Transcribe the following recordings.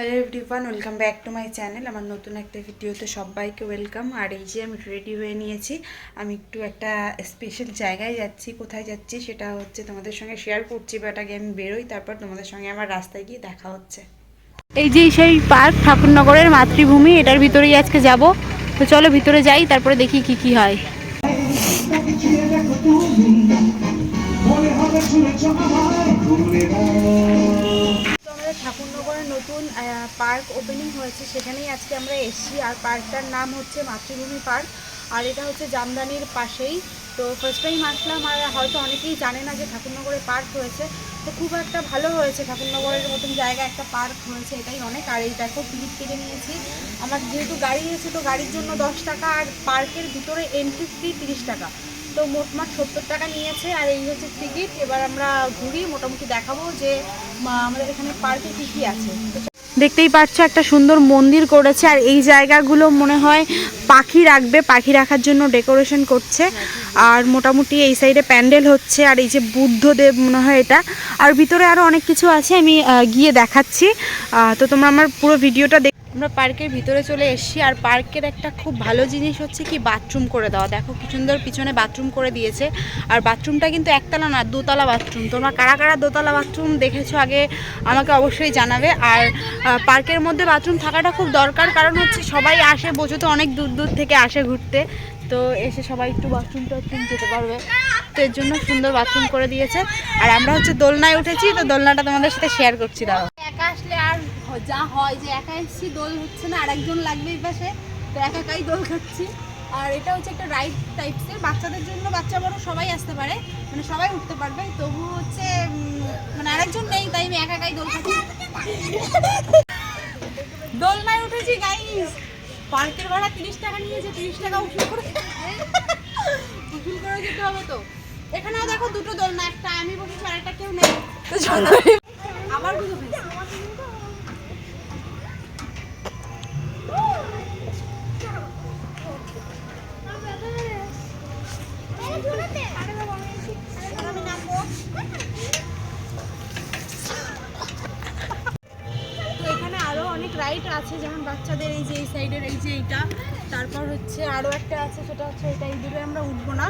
Hello everyone welcome back to my channel আমার নতুন একটা ভিডিওতে সবাইকে ওয়েলকাম আর এই যে আমি রেডি হয়ে নিয়েছি। আমি একটু একটা স্পেশাল জায়গায় যাচ্ছি। কোথায় যাচ্ছি সেটা হচ্ছে তোমাদের সঙ্গে শেয়ার করছি। বাট আগে আমি বেরোই তারপর তোমাদের সঙ্গে আমার রাস্তায় গিয়ে দেখা হচ্ছে। এই যে সেই পার্ক ঠাকুরনগরের মাতৃভূমি এটার ভিতরেই আজকে যাব। তো চলো ভিতরে যাই তারপরে দেখি কি কি হয়। তো করে নতুন পার্ক ওপেনিং হয়েছে, সেখানেই আজকে আমরা এসছি। আর পার্কটার নাম হচ্ছে মাতৃভূমি পার্ক। আর এটা হচ্ছে জামদানির পাশেই। তো ফার্স্ট টাইম আসলাম আর হয়তো অনেকেই জানে না যে ঠাকুরনগরে পার্ক হয়েছে। তো খুব একটা ভালো হয়েছে ঠাকুরনগরের মতন জায়গা, একটা পার্ক হয়েছে, এটাই অনেক। আর এই দেখো টিকিট কেটে নিয়েছি। আমার যেহেতু গাড়ি আছে, তো গাড়ির জন্য দশ টাকা আর পার্কের ভিতরে এন্ট্রি ফি তিরিশ টাকা। তো মোটমাট সত্তর টাকা নিয়েছে আর এই হচ্ছে টিকিট। এবার আমরা ঘুরি, মোটামুটি দেখাবো যে আমাদের এখানে পার্কে কী কী আছে। দেখতেই পাচ্ছ, একটা সুন্দর মন্দির করেছে। আর এই জায়গাগুলো মনে হয় পাখি রাখবে পাখি রাখার জন্য ডেকোরেশন করছে। আর মোটামুটি এই সাইডে প্যান্ডেল হচ্ছে আর এই যে বুদ্ধদেব মনে হয় এটা। আর ভিতরে আরও অনেক কিছু আছে আমি গিয়ে দেখাচ্ছি। তো তোমরা আমার পুরো ভিডিওটা দেখ আমরা পার্কের ভিতরে চলে এসেছি আর পার্কের একটা খুব ভালো জিনিস হচ্ছে কি, বাথরুম করে দেওয়া। দেখো কি সুন্দর পিছনে বাথরুম করে দিয়েছে। আর বাথরুমটা কিন্তু একতলা না, দোতলা বাথরুম। তোমরা কারা কারা দোতলা বাথরুম দেখেছ আগে আমাকে অবশ্যই জানাবে। আর পার্কের মধ্যে বাথরুম থাকাটা খুব দরকার, কারণ হচ্ছে সবাই আসে, বোঝো তো অনেক দূর দূর থেকে আসে ঘুরতে। তো এসে সবাই একটু বাথরুম টাথরুম যেতে পারবে। তো এর জন্য সুন্দর বাথরুম করে দিয়েছে। আর আমরা হচ্ছে দোলনায় উঠেছি, তো দোলনাটা তোমাদের সাথে শেয়ার করছি দাও আসলে আর যা হয় যে একা এসেছি, দোল হচ্ছে না আর একজন লাগবে এই পাশে, তো একা একাই দোল খাচ্ছি। আর এটা হচ্ছে একটা রাইড টাইপসের বাচ্চাদের জন্য বাচ্চা বড় সবাই আসতে পারে মানে সবাই উঠতে পারবে, তবু হচ্ছে মানে আরেকজন নেই, তাই আমি একা একাই দোল খাচ্ছি। দোলনায় উঠেছি গাইস পার্কের ভাড়া তিরিশ টাকা নিয়েছে, তিরিশ টাকা উসুল করে উসুল করে যেতে হবে তো। এখানেও দেখো দুটো দোলনা একটা আমি বসেছি আর একটা কেউ নেই। আবার বুঝো আছে যেমন বাচ্চাদের এই যে, এই সাইডের এই যে এইটা। তারপর হচ্ছে আরও একটা আছে, সেটা হচ্ছে এটা এই দূরে আমরা উঠবো না।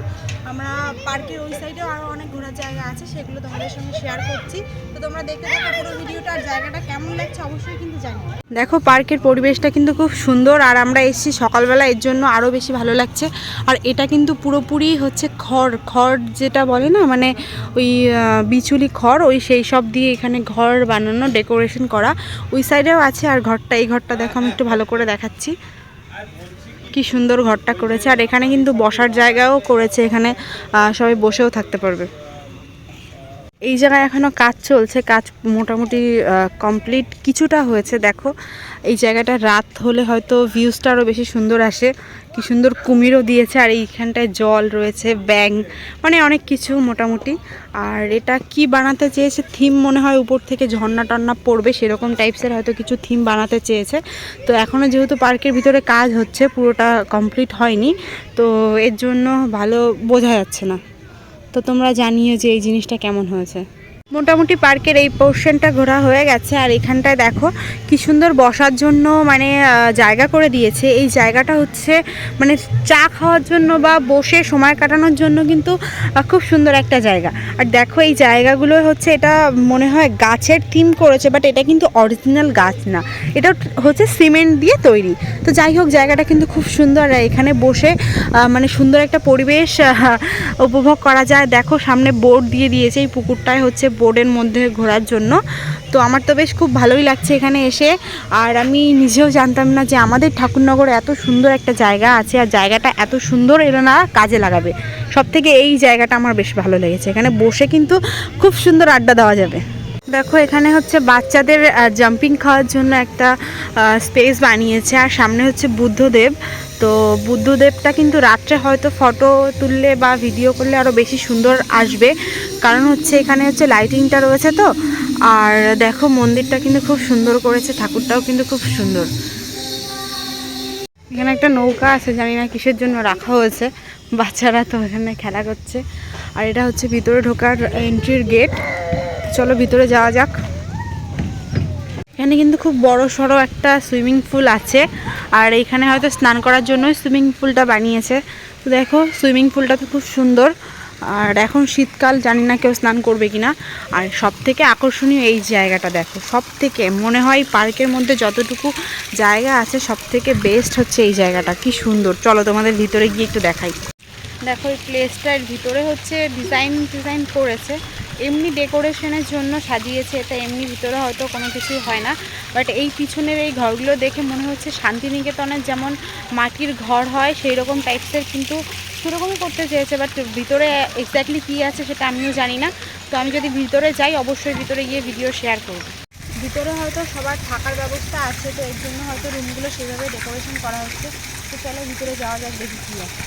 আমরা পার্কের ওই সাইডেও আরও অনেক ঘোরার জায়গা আছে, সেগুলো তোমাদের সঙ্গে শেয়ার করছি। তো তোমরা দেখতে থাকো পুরো ভিডিওটা, আর জায়গাটা কেমন লাগছে অবশ্যই কিন্তু জানিও। দেখো, পার্কের পরিবেশটা কিন্তু খুব সুন্দর, আর আমরা এসেছি সকালবেলা, এর জন্য আরও বেশি ভালো লাগছে। আর এটা কিন্তু পুরোপুরি হচ্ছে খড় খড় যেটা বলে না মানে ওই বিচুলি খড়, ওই সেই সব দিয়ে এখানে ঘর বানানো ডেকোরেশন করা। ওই সাইডেও আছে আর ঘরটা, এই ঘরটা দেখো, আমি একটু ভালো করে দেখাচ্ছি। কি সুন্দর ঘরটা করেছে। আর এখানে কিন্তু বসার জায়গাও করেছে। এখানে সবাই বসেও থাকতে পারবে। এই জায়গায় এখনও কাজ চলছে, কাজ মোটামুটি কমপ্লিট কিছুটা হয়েছে, দেখো। এই জায়গাটা রাত হলে হয়তো ভিউজটা আরও বেশি সুন্দর আসে। কি সুন্দর কুমিরও দিয়েছে, আর এইখানটায় জল রয়েছে ব্যাং মানে অনেক কিছু মোটামুটি। আর এটা কি বানাতে চেয়েছে থিম মনে হয় উপর থেকে ঝর্ণা টন্না পড়বে, সেরকম টাইপসের হয়তো কিছু থিম বানাতে চেয়েছে। তো এখনও যেহেতু পার্কের ভিতরে কাজ হচ্ছে, পুরোটা কমপ্লিট হয়নি, তো এর জন্য ভালো বোঝা যাচ্ছে না। তো তোমরা জানিও যে এই জিনিসটা কেমন হয়েছে। মোটামুটি পার্কের এই পোর্শনটা ঘোরা হয়ে গেছে, আর এখানটায় দেখো কি সুন্দর বসার জন্য মানে জায়গা করে দিয়েছে। এই জায়গাটা হচ্ছে মানে চা খাওয়ার জন্য বা বসে সময় কাটানোর জন্য কিন্তু খুব সুন্দর একটা জায়গা। আর দেখো এই জায়গাগুলো হচ্ছে এটা মনে হয় গাছের থিম করেছে, বাট এটা কিন্তু অরিজিনাল গাছ না। এটা হচ্ছে সিমেন্ট দিয়ে তৈরি। তো যাই হোক, জায়গাটা কিন্তু খুব সুন্দর। আর এখানে বসে মানে সুন্দর একটা পরিবেশ উপভোগ করা যায়। দেখো সামনে বোর্ড দিয়ে দিয়েছে, এই পুকুরটায় হচ্ছে বোর্ডের মধ্যে ঘোরার জন্য। তো আমার তো বেশ খুব ভালোই লাগছে এখানে এসে। আর আমি নিজেও জানতাম না যে আমাদের ঠাকুরনগর এত সুন্দর একটা জায়গা আছে আর জায়গাটা এত সুন্দর এরা না কাজে লাগাবে। সব থেকে এই জায়গাটা আমার বেশ ভালো লেগেছে। এখানে বসে কিন্তু খুব সুন্দর আড্ডা দেওয়া যাবে। দেখো, এখানে হচ্ছে বাচ্চাদের জাম্পিং খাওয়ার জন্য একটা স্পেস বানিয়েছে। আর সামনে হচ্ছে বুদ্ধদেব। তো বুদ্ধদেবটা কিন্তু রাত্রে হয়তো ফটো তুললে বা ভিডিও করলে আরও বেশি সুন্দর আসবে। কারণ হচ্ছে এখানে হচ্ছে লাইটিংটা রয়েছে তো। আর দেখো মন্দিরটা কিন্তু খুব সুন্দর করেছে, ঠাকুরটাও কিন্তু খুব সুন্দর। এখানে একটা নৌকা আছে, জানি না কিসের জন্য রাখা হয়েছে। বাচ্চারা তো এখানে খেলা করছে। আর এটা হচ্ছে ভিতরে ঢোকার এন্ট্রির গেট চলো ভিতরে যাওয়া যাক। এখানে কিন্তু খুব বড় সড়ো একটা সুইমিং পুল আছে। আর এখানে হয়তো স্নান করার জন্য সুইমিং পুলটা বানিয়েছে। তো দেখো, সুইমিং পুলটা তো খুব সুন্দর। আর এখন শীতকাল, জানি না কেউ স্নান করবে কিনা। আর সব থেকে আকর্ষণীয় এই জায়গাটা দেখো সব থেকে মনে হয় পার্কের মধ্যে যতটুকু জায়গা আছে সব থেকে বেস্ট হচ্ছে এই জায়গাটা। কি সুন্দর। চলো তোমাদের ভিতরে গিয়ে একটু দেখাই। দেখো, এই প্লেসটার ভিতরে হচ্ছে ডিজাইন ডিজাইন করেছে। এমনি ডেকোরেশনের জন্য সাজিয়েছে, এটা এমনি ভিতরে হয়তো কোনো কিছুই হয় না। বাট এই পিছনের এই ঘরগুলো দেখে মনে হচ্ছে শান্তিনিকেতনের যেমন মাটির ঘর হয় সেই রকম টাইপসের কিন্তু সেরকমই করতে চেয়েছে। বাট ভিতরে এক্স্যাক্টলি কী আছে সেটা আমিও জানি না। তো আমি যদি ভিতরে যাই, অবশ্যই ভিতরে গিয়ে ভিডিও শেয়ার করব। ভিতরে হয়তো সবার থাকার ব্যবস্থা আছে, তো এর জন্য হয়তো রুমগুলো সেভাবে ডেকোরেশন করা হচ্ছে। তো চলো ভিতরে যাওয়া যাক, দেখি কী আছে।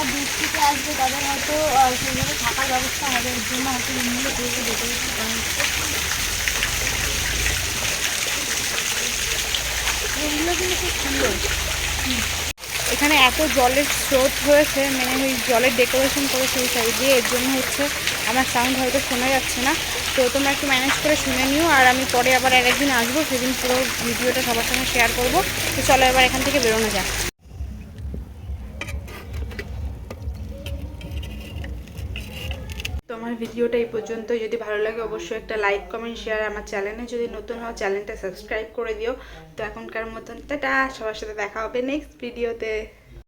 যারা দূর থেকে আসবে, তাদের হয়তো সেইভাবে থাকার ব্যবস্থা হবে। জন্য হয়তো রুমগুলো সেইভাবে ডেকোরেশন করা হচ্ছে। রুমগুলো কিন্তু খুব সুন্দর। এখানে এত জলের স্রোত হয়েছে মানে ওই জলের ডেকোরেশন করেছে ওই সাইড দিয়ে। এর জন্য হচ্ছে আমার সাউন্ড হয়তো শোনা যাচ্ছে না। তো তোমরা একটু ম্যানেজ করে শুনে নিও, আর আমি পরে আবার আর একদিন আসব। সেদিন পুরো ভিডিওটা সবার সঙ্গে শেয়ার করব। তো চলো এবার এখান থেকে বেরোনো যাক। তো আমার ভিডিওটা এই পর্যন্ত। যদি ভালো লাগে অবশ্যই একটা লাইক কমেন্ট শেয়ার আমার চ্যানেলে যদি নতুন হও চ্যানেলটা সাবস্ক্রাইব করে দিও। তো এখনকার মতন, টাটা! সবার সাথে দেখা হবে নেক্সট ভিডিওতে